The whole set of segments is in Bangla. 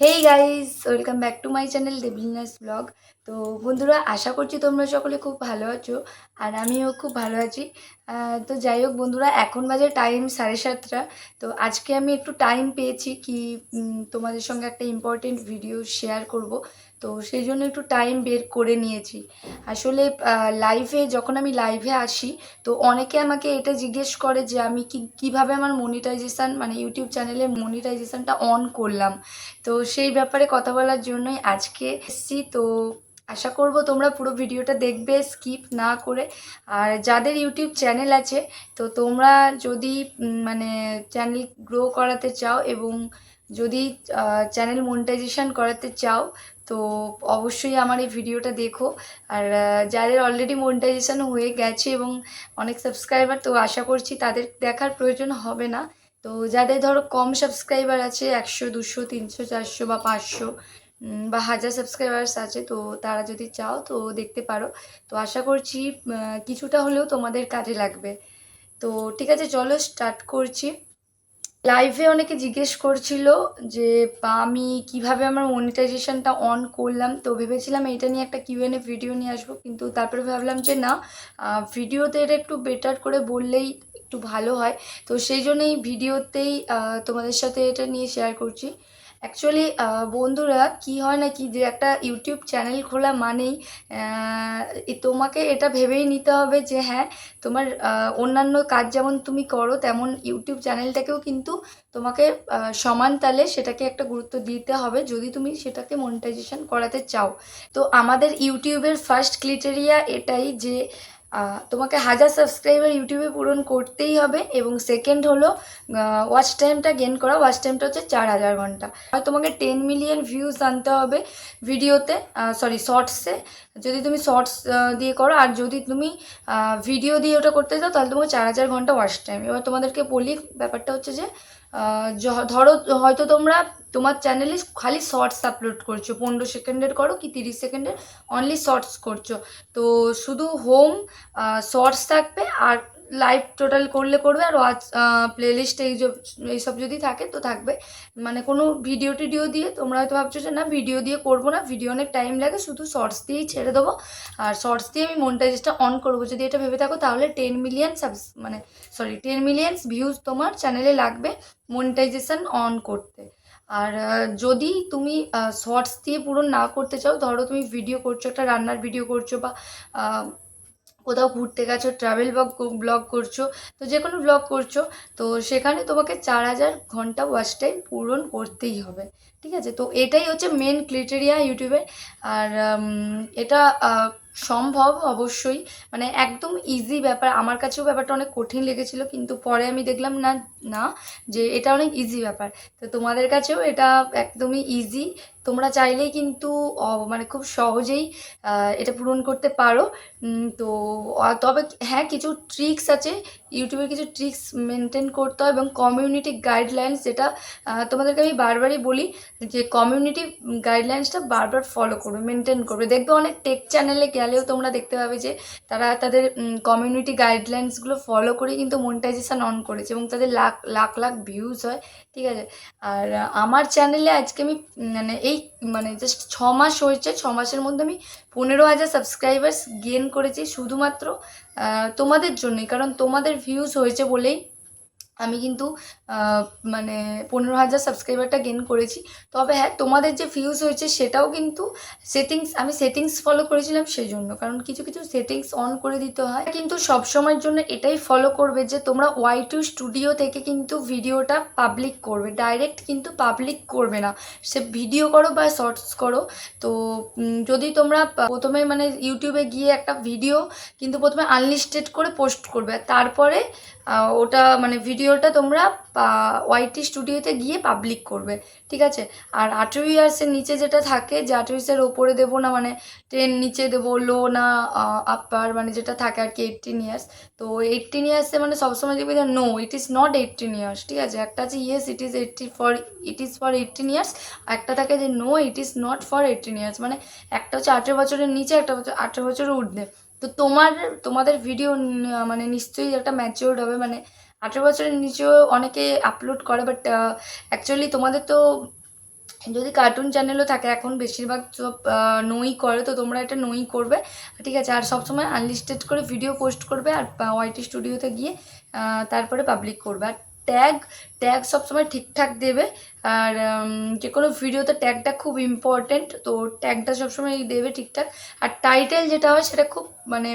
Hey guys welcome back to my channel Debolina's blog তো বন্ধুরা, আশা করছি তোমরা সকলে খুব ভালো আছো, আর আমিও খুব ভালো আছি। তো যাই হোক বন্ধুরা, এখন বাজে টাইম সাড়ে সাতটা। তো আজকে আমি একটু টাইম পেয়েছি কি তোমাদের সঙ্গে একটা ইম্পর্টেন্ট ভিডিও শেয়ার করব। তো সেই জন্য একটু টাইম বের করে নিয়েছি। আসলে লাইভে যখন আমি লাইভে আসি, তো অনেকে আমাকে এটা জিজ্ঞেস করে যে আমি কি, কীভাবে আমার মনিটাইজেশান মানে ইউটিউব চ্যানেলে মনিটাইজেশানটা অন করলাম। তো সেই ব্যাপারে কথা বলার জন্যই আজকে এসেছি। তো আশা করব তোমরা পুরো ভিডিওটা দেখবে স্কিপ না করে। আর যাদের ইউটিউব চ্যানেল আছে, তো তোমরা যদি মানে চ্যানেল গ্রো করাতে চাও এবং যদি চ্যানেল মনিটাইজেশান করাতে চাও, তো অবশ্যই আমার এই ভিডিওটা দেখো। আর যাদের অলরেডি মনিটাইজেশন হয়ে গেছে এবং অনেক সাবস্ক্রাইবার তো আশা করছি তাদের দেখার প্রয়োজন হবে না। তো যাদের ধরো কম সাবস্ক্রাইবার আছে, একশো, দুশো, তিনশো, চারশো বা পাঁচশো বা হাজার সাবস্ক্রাইবার্স আছে, তো তারা যদি চাও তো দেখতে পারো। তো আশা করছি কিছুটা হলেও তোমাদের কাজে লাগবে। তো ঠিক আছে, চলো স্টার্ট করছি। লাইভে অনেকে জিজ্ঞেস করছিল যে আমি কীভাবে আমার মনিটাইজেশনটা অন করলাম? তো ভেবেছিলাম এটা নিয়ে একটা কিউএনএ ভিডিও নিয়ে আসব, কিন্তু তারপরে ভাবলাম যে না ভিডিওতে এটা একটু বেটার করে বললেই একটু ভালো হয়। তো সেই জন্যই ভিডিওতেই তোমাদের সাথে এটা নিয়ে শেয়ার করছি। অ্যাকচুয়ালি বন্ধুরা, কি হয় না কি যে একটা ইউটিউব চ্যানেল খোলা মানেই তোমাকে এটা ভেবেই নিতে হবে যে হ্যাঁ তোমার অন্যান্য কাজ যেমন তুমি করো, তেমন ইউটিউব চ্যানেলটাকেও কিন্তু তোমাকে সমান তালে সেটাকে একটা গুরুত্ব দিতে হবে যদি তুমি সেটাকে মনিটাইজেশন করাতে চাও। তো আমাদের ইউটিউবের ফার্স্ট ক্রিটেরিয়া এটাই যে তোমাকে হাজার সাবস্ক্রাইবার ইউটিউবে পূরণ করতেই হবে এবং সেকেন্ড হলো ওয়াচ টাইমটা গেন করা। ওয়াচ টাইমটা হচ্ছে চার হাজার ঘণ্টা। আর তোমাকে টেন মিলিয়ন ভিউজ আনতে হবে ভিডিওতে সরি শর্টসে যদি তুমি শর্টস দিয়ে করো, আর যদি তুমি ভিডিও দিয়ে ওটা করতে চাও তাহলে তোমাকে চার হাজার ঘণ্টা ওয়াচ টাইম এবার তোমাদেরকে বলি, ব্যাপারটা হচ্ছে যে, ধরো, হয়তো তোমরা তোমার চ্যানেলে খালি শর্টস আপলোড করছ। পনেরো সেকেন্ডের করো কি তিরিশ সেকেন্ডের অনলি শর্টস করছ। তো শুধু হোম শর্টস থাকবে আর লাইভ টোটাল করলে করবে আর ওয়াচ প্লেলিস্ট এই এইসব যদি থাকে তো থাকবে। মানে কোনো ভিডিও টিডিও দিয়ে তোমরা হয়তো ভাবছ যে না ভিডিও দিয়ে করব না ভিডিও অনেক টাইম লাগে, শুধু শর্টস দিয়েই ছেড়ে দেবো। আর শর্টস দিয়ে আমি মনিটাইজটা অন করব। যদি এটা ভেবে থাকো তাহলে টেন মিলিয়ন সাবস মানে সরি টেন মিলিয়ন ভিউজ তোমার চ্যানেলে লাগবে মনিটাইজেশন অন করতে। আর যদি তুমি শর্টস দিয়ে পূরণ না করতে চাও, ধরো তুমি ভিডিও করছ, একটা রান্নার ভিডিও করছ বা কোথাও ঘুরতে গেছো ট্রাভেল ব্লগ ব্লগ করছ, তো যে কোনো ব্লগ করছ, তো সেখানে তোমাকে চার হাজার ঘণ্টা ওয়াচ টাইম পূরণ করতেই হবে, ঠিক আছে? তো এটাই হচ্ছে মেন ক্রিটেরিয়া ইউটিউবে আর এটা সম্ভব অবশ্যই। মানে একদম ইজি ব্যাপার। আমার কাছেও ব্যাপারটা অনেক কঠিন লেগেছিল, কিন্তু পরে আমি দেখলাম, না না, যে এটা অনেক ইজি ব্যাপার। তো তোমাদের কাছেও এটা একদমই ইজি তোমরা চাইলেই কিন্তু মানে খুব সহজেই এটা পূরণ করতে পারো। তো তবে হ্যাঁ কিছু ট্রিক্স আছে। ইউটিউবের কিছু ট্রিক্স মেনটেন করতে হয় এবং কমিউনিটি গাইডলাইন্স যেটা তোমাদেরকে আমি বারবারই বলি যে কমিউনিটি গাইডলাইন্সটা বারবার ফলো করবে মেনটেন করবে। দেখবে অনেক টেক চ্যানেলে গেলেও তোমরা দেখতে পাবে যে তারা তাদের কমিউনিটি গাইডলাইন্সগুলো ফলো করে কিন্তু মনিটাইজেশন অন করেছে এবং তাদের লাখ লাখ লাখ ভিউজ হয়। ঠিক আছে? আর আমার চ্যানেলে আজকে আমি মানে এই মানে জাস্ট ছ মাস হয়েছে, ছ মাসের মধ্যে আমি পনেরো হাজার সাবস্ক্রাইবার্স গেন করেছি শুধুমাত্র তোমাদের জন্যই। কারণ তোমাদের ভিউজ হয়েছে বলেই আমি কিন্তু মানে পনেরো হাজার সাবস্ক্রাইবারটা গেন করেছি। তবে হ্যাঁ তোমাদের যে ভিউজ হয়েছে সেটাও কিন্তু সেটিংস আমি সেটিংস ফলো করেছিলাম সেই জন্য কারণ কিছু কিছু সেটিংস অন করে দিতে হয়। কিন্তু সব সময়ের জন্য এটাই ফলো করবে যে তোমরা ওয়াই টু স্টুডিও থেকে কিন্তু ভিডিওটা পাবলিক করবে। ডাইরেক্ট কিন্তু পাবলিক করবে না। সে ভিডিও করো বা শর্টস করো। তো যদি তোমরা প্রথমে মানে ইউটিউবে গিয়ে একটা ভিডিও কিন্তু প্রথমে আনলিস্টেড করে পোস্ট করবে। তারপরে ওটা মানে ভিডিওটা তোমরা ওয়াইটি স্টুডিওতে গিয়ে পাবলিক করবে, ঠিক আছে? আর আঠেরো ইয়ার্সের নিচে যেটা থাকে, যে আঠেরো ইয়ার্সের ওপরে দেবো না মানে টেন নিচে দেবো লো না আপার মানে যেটা থাকে আর কি এইটিন ইয়ার্স তো এইটিন ইয়ার্সে মানে সবসময় দেখবে যে no it is not eighteen years ঠিক আছে? একটা আছে yes it is eighty for it is for eighteen years একটা থাকে যে no it is not for eighteen years মানে একটা হচ্ছে আঠেরো বছরের নিচে, একটা হচ্ছে আঠেরো বছরের ঊর্ধ্বে। তো তোমার, তোমাদের ভিডিও মানে নিশ্চয়ই একটা ম্যাচিওর্ড হবে। মানে আঠেরো বছরের নিচেও অনেকে আপলোড করে বাট অ্যাকচুয়ালি তোমাদের তো যদি কার্টুন চ্যানেলও থাকে, এখন বেশিরভাগ সব নই করে, তো তোমরা এটা নই করবে। ঠিক আছে, আর সবসময় আনলিস্টেড করে ভিডিও পোস্ট করবে, আর ওয়াইটি স্টুডিওতে গিয়ে তারপরে পাবলিক করবে। আর ট্যাগ ট্যাগ সবসময় ঠিকঠাক দেবে। আর যে কোনো ভিডিওতে ট্যাগটা খুব ইম্পর্টেন্ট তো ট্যাগটা সবসময় দেবে ঠিকঠাক। আর টাইটেল যেটা হয় সেটা খুব মানে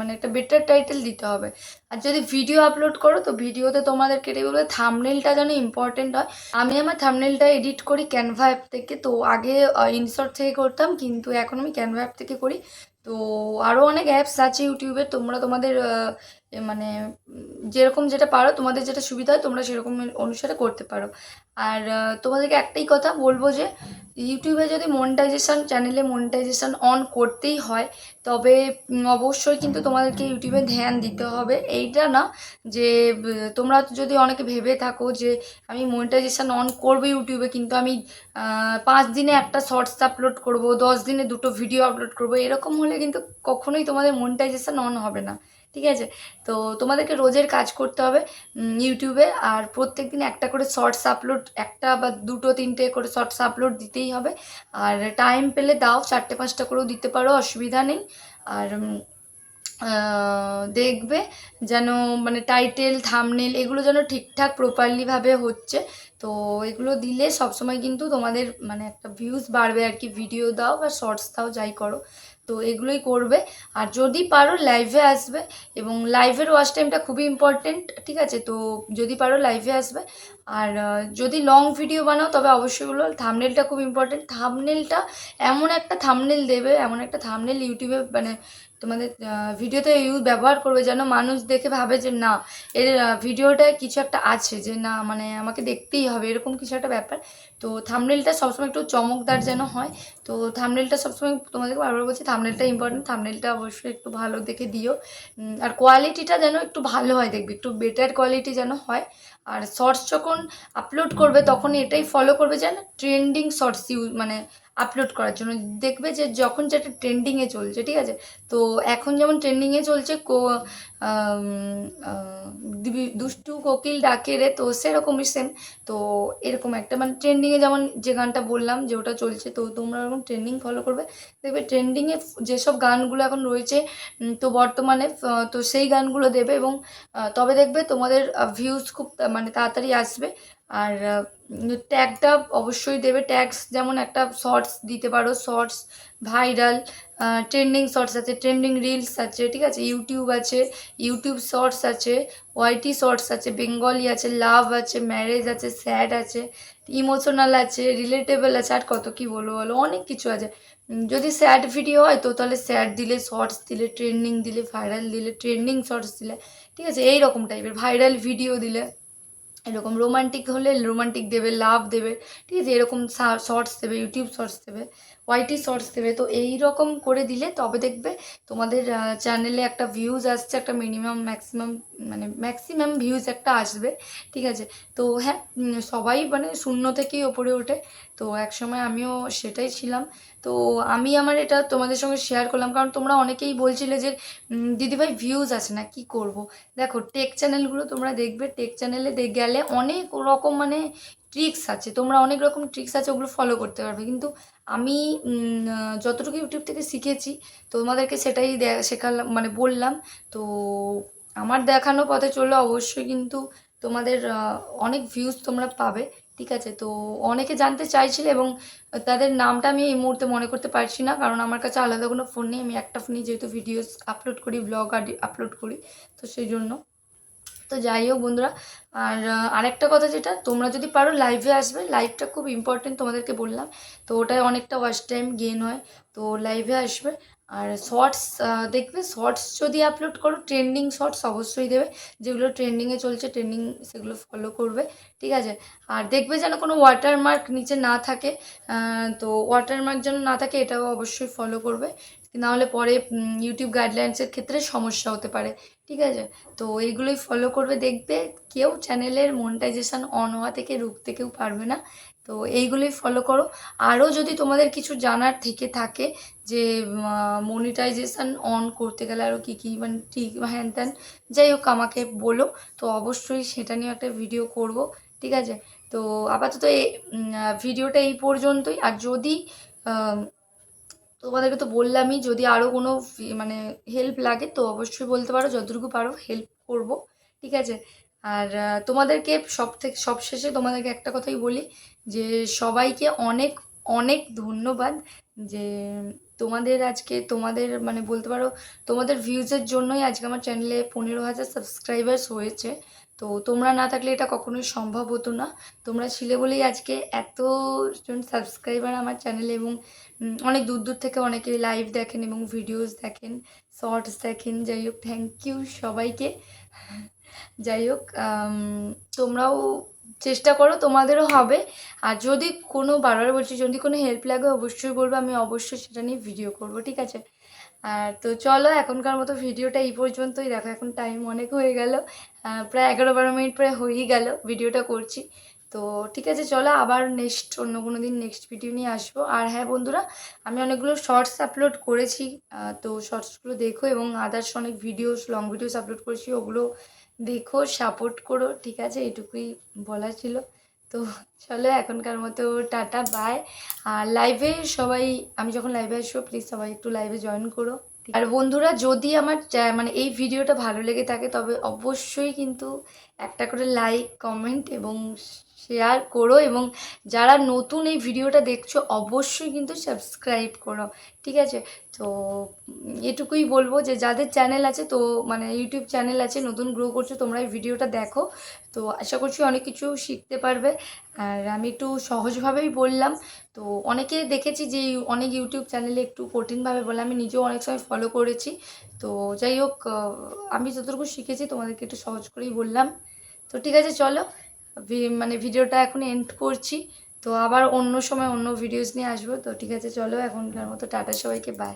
মানে একটা বেটার টাইটেল দিতে হবে। আর যদি ভিডিও আপলোড করো, তো ভিডিওতে তোমাদেরকে এটাই বলবে থামনেলটা যেন ইম্পর্টেন্ট হয়। আমি আমার থামনেলটা এডিট করি ক্যানভা অ্যাপ থেকে, তো আগে ইনশর্ট থেকে করতাম, কিন্তু এখন আমি ক্যানভা অ্যাপ থেকে করি। তো আরও অনেক অ্যাপস আছে ইউটিউবে তোমরা তোমাদের মানে যেরকম যেটা পারো, তোমাদের যেটা সুবিধা হয়, তোমরা সেরকম অনুসারে করতে পারো। আর তোমাদেরকে একটাই কথা বলব যে, ইউটিউবে যদি মনিটাইজেশান চ্যানেলে মনিটাইজেশান অন করতেই হয়, তবে অবশ্যই কিন্তু তোমাদেরকে ইউটিউবে ধ্যান দিতে হবে। এইটা না যে তোমরা যদি অনেকে ভেবে থাকো যে, আমি মনিটাইজেশান অন করব ইউটিউবে, কিন্তু আমি পাঁচ দিনে একটা শর্টস আপলোড করব, দশ দিনে দুটো ভিডিও আপলোড করব, এরকম হলে কিন্তু কখনোই তোমাদের মনিটাইজেশান অন হবে না। ঠিক আছে? তো তোমাদেরকে রোজের কাজ করতে হবে ইউটিউবে আর প্রত্যেক দিন একটা করে শর্টস আপলোড একটা বা দুটো, তিনটে করে শর্টস আপলোড দিতেই হবে। আর টাইম পেলে দাও, চারটে, পাঁচটা করেও দিতে পারো, অসুবিধা নেই। আর দেখবে যেন মানে টাইটেল থামনেল এগুলো যেন ঠিকঠাক প্রপারলিভাবে হচ্ছে। তো এগুলো দিলে সবসময় কিন্তু তোমাদের মানে একটা ভিউজ বাড়বে আর কি। ভিডিও দাও বা শর্টস দাও, যাই করো। তো এগুলোই করবে। আর যদি পারো লাইভে আসবে এবং লাইভের ওয়াশ টাইমটা খুবই ইম্পর্টেন্ট ঠিক আছে? তো যদি পারো লাইভে আসবে আর যদি লং ভিডিও বানাও, তবে অবশ্যই বলো থামনেলটা খুব ইম্পর্টেন্ট থামনেলটা এমন একটা থামনেল দেবে, এমন একটা থামনেল ইউটিউবে মানে তোমাদের ভিডিওতে ইউজ ব্যবহার করবে যেন মানুষ দেখে ভাবে যে, না, এর ভিডিওটায় কিছু একটা আছে যে, না মানে আমাকে দেখতেই হবে। এরকম কিছু একটা ব্যাপার। তো থামনেলটা সবসময় একটু চমকদার যেন হয়। তো থামনেলটা সবসময় তোমাদেরকে বারবার বলছি থামনেলটা ইম্পর্টেন্ট থামনেলটা অবশ্যই একটু ভালো দেখে দিও। আর কোয়ালিটিটা যেন একটু ভালো হয়, দেখবে, একটু বেটার কোয়ালিটি যেন হয়। আর শর্টস আপলোড করবে তখন এটাই ফলো করবে যেন ট্রেন্ডিং শর্টস ইউ মানে আপলোড করার জন্য। দেখবে যে যখন যেটা ট্রেন্ডিংয়ে চলছে, ঠিক আছে? তো এখন যেমন ট্রেন্ডিংয়ে চলছে, কো দুষ্টু কোকিল ডাকে রে, তো সেরকমই সেম তো এরকম একটা মানে ট্রেন্ডিংয়ে যেমন যে গানটা বললাম যে ওটা চলছে, তো তোমরা ওরকম ট্রেন্ডিং ফলো করবে। দেখবে ট্রেন্ডিংয়ে যেসব গানগুলো এখন রয়েছে তো বর্তমানে তো সেই গানগুলো দেবে এবং তবে দেখবে তোমাদের ভিউজ খুব মানে তাড়াতাড়ি আসবে। আর ট্যাগটা অবশ্যই দেবে। ট্যাগস যেমন একটা শর্টস দিতে পারো শর্টস ভাইরাল ট্রেন্ডিং শর্টস আছে ট্রেন্ডিং রিলস আছে, ঠিক আছে? ইউটিউব আছে ইউটিউব শর্টস আছে ওয়াইটি শর্টস আছে বেঙ্গলি আছে লাভ আছে ম্যারেজ আছে স্যাড আছে ইমোশনাল আছে রিলেটেবল আছে, আর কত কি বলব বলো? অনেক কিছু আছে। যদি স্যাড ভিডিও হয় তো তাহলে স্যাড দিলে শর্টস দিলে ট্রেন্ডিং দিলে ভাইরাল দিলে ট্রেন্ডিং শর্টস দিলে, ঠিক আছে? এই রকম টাইপের ভাইরাল ভিডিও দিলে। এরকম রোমান্টিক হলে রোমান্টিক দেবে লাভ দেবে, ঠিক আছে? এরকম শর্টস দেবে ইউটিউব শর্টস দেবে। ওয়াইটি শর্টস দেবে। তো এই রকম করে দিলে তবে দেখবে তোমাদের চ্যানেলে একটা ভিউজ আসছে, একটা মিনিমাম ম্যাক্সিমাম মানে ম্যাক্সিমাম ভিউজ একটা আসবে, ঠিক আছে? তো হ্যাঁ সবাই মানে শূন্য থেকেই ওপরে ওঠে। তো একসময় আমিও সেটাই ছিলাম। তো আমি আমার এটা তোমাদের সঙ্গে শেয়ার করলাম। কারণ তোমরা অনেকেই বলছিলে যে দিদিভাই ভিউজ আছে না, কি করব? দেখো টেক চ্যানেলগুলো তোমরা দেখবে। টেক চ্যানেলে গেলে অনেক রকম মানে ট্রিক্স আছে, তোমরা অনেক রকম ট্রিক্স আছে ওগুলো ফলো করতে পারবে। কিন্তু আমি যতটুকু ইউটিউব থেকে শিখেছি, তোমাদেরকে সেটাই শেখালাম মানে বললাম। তো আমার দেখানো পথে চললে অবশ্যই কিন্তু তোমাদের অনেক ভিউজ তোমরা পাবে, ঠিক আছে? তো অনেকে জানতে চাইছিলে এবং তাদের নামটা আমি এই মুহূর্তে মনে করতে পারছি না, কারণ আমার কাছে আলাদা কোনো ফোন নেই। আমি একটা ফোনেই যেহেতু ভিডিওস আপলোড করি ব্লগ আপলোড করি, তো সেই জন্য তো যাই হোক বন্ধুরা, আর আরেকটা কথা যেটা, তোমরা যদি পারো লাইভে আসবে লাইভটা খুব ইম্পর্টেন্ট তোমাদেরকে বললাম। তো ওটায় অনেকটা ওয়াচ টাইম গেন হয়। তো লাইভে আসবে। আর শর্টস দেখবে শর্টস যদি আপলোড করো ট্রেন্ডিং শর্টস অবশ্যই দেবে। যেগুলো ট্রেন্ডিংয়ে চলছে ট্রেন্ডিং সেগুলো ফলো করবে, ঠিক আছে? আর দেখবে যেন কোনো ওয়াটারমার্ক নিচে না থাকে। তো ওয়াটারমার্ক যেন না থাকে, এটাও অবশ্যই ফলো করবে। নাহলে পরে ইউটিউব গাইডলাইন্সের ক্ষেত্রে সমস্যা হতে পারে, ঠিক আছে? তো এইগুলোই ফলো করবে। দেখবে কেউ চ্যানেলের মনিটাইজেশন অন হওয়া থেকে রুখতে কেউ পারবে না। তো এইগুলোই ফলো করো। আরও যদি তোমাদের কিছু জানার থেকে থাকে যে মনিটাইজেশন অন করতে গেলে আরও কী কী মানে ঠিক, হ্যান ত্যান, যাই হোক আমাকে বলো। তো অবশ্যই সেটা নিয়ে একটা ভিডিও করব, ঠিক আছে? তো আপাতত এই ভিডিওটা এই পর্যন্তই। আর যদি তোমাদেরকে তো বললামই, যদি আরও কোনো মানে হেল্প লাগে, তো অবশ্যই বলতে পারো, যতটুকু পারো হেল্প করব, ঠিক আছে? আর তোমাদেরকে সব থেকে সবশেষে তোমাদেরকে একটা কথাই বলি যে সবাইকে অনেক অনেক ধন্যবাদ যে তোমাদের আজকে, তোমাদের মানে বলতে পারো তোমাদের ভিউজের জন্যই আজকে আমার চ্যানেলে পনেরো হাজার সাবস্ক্রাইবার্স হয়েছে। তো তোমরা না থাকলে এটা কখনোই সম্ভব হতো না। তোমরা ছিলে বলেই আজকে এতজন সাবস্ক্রাইবার আমার চ্যানেলে এবং অনেক দূর দূর থেকে অনেকে লাইভ দেখেন এবং ভিডিওস দেখেন শর্টস দেখেন। যাই হোক থ্যাংক ইউ সবাইকে। যাই হোক তোমরাও চেষ্টা করো, তোমাদেরও হবে। আর যদি কোনো বারবার বলছি, যদি কোনো হেল্প লাগে, অবশ্যই বলব, আমি অবশ্যই সেটা নিয়ে ভিডিও করব, ঠিক আছে? আর তো চলো, এখনকার মতো ভিডিওটা এই পর্যন্তই। দেখো, এখন টাইম অনেক হয়ে গেল। প্রায় এগারো বারো মিনিট প্রায় হয়েই গেল ভিডিওটা করছি। তো ঠিক আছে, চলো, আবার নেক্সট অন্য কোনো দিন নেক্সট ভিডিও নিয়ে আসব। আর হ্যাঁ বন্ধুরা, আমি অনেকগুলো শর্টস আপলোড করেছি। তো শর্টসগুলো দেখো এবং আদার্স অনেক ভিডিওস লং ভিডিওস আপলোড করেছি, ওগুলো দেখো সাপোর্ট করো, ঠিক আছে? এটুকুই বলা ছিল। তো চলো, এখনকার মতো টাটা বাই আর লাইভে সবাই, আমি যখন লাইভে আসব প্লিজ সবাই একটু লাইভে জয়েন করো। আর বন্ধুরা, যদি আমার মানে এই ভিডিওটা ভালো লেগে থাকে, তবে অবশ্যই কিন্তু একটা করে লাইক কমেন্ট এবং শেয়ার করো এবং যারা নতুন এই ভিডিওটা দেখছ, অবশ্যই কিন্তু সাবস্ক্রাইব করো, ঠিক আছে? তো এটুকুই বলব যে, যাদের চ্যানেল আছে, তো মানে ইউটিউব চ্যানেল আছে, নতুন গ্রো করছ, তোমরা এই ভিডিওটা দেখো। তো আশা করছি অনেক কিছু শিখতে পারবে। আর আমি একটু সহজভাবেই বললাম, তো অনেকে দেখেছি যে, অনেক ইউটিউব চ্যানেলে একটু কঠিনভাবে বলে, আমি নিজেও অনেক সময় ফলো করেছি। তো যাই হোক আমি যতটুকু শিখেছি, তোমাদেরকে একটু সহজ করেই বললাম। তো ঠিক আছে, চলো মানে ভিডিওটা এখন এন্ড করছি। তো আবার অন্য সময় অন্য ভিডিওস নিয়ে আসব। তো ঠিক আছে, চলো এখনকার মতো টাটা সবাইকে বাই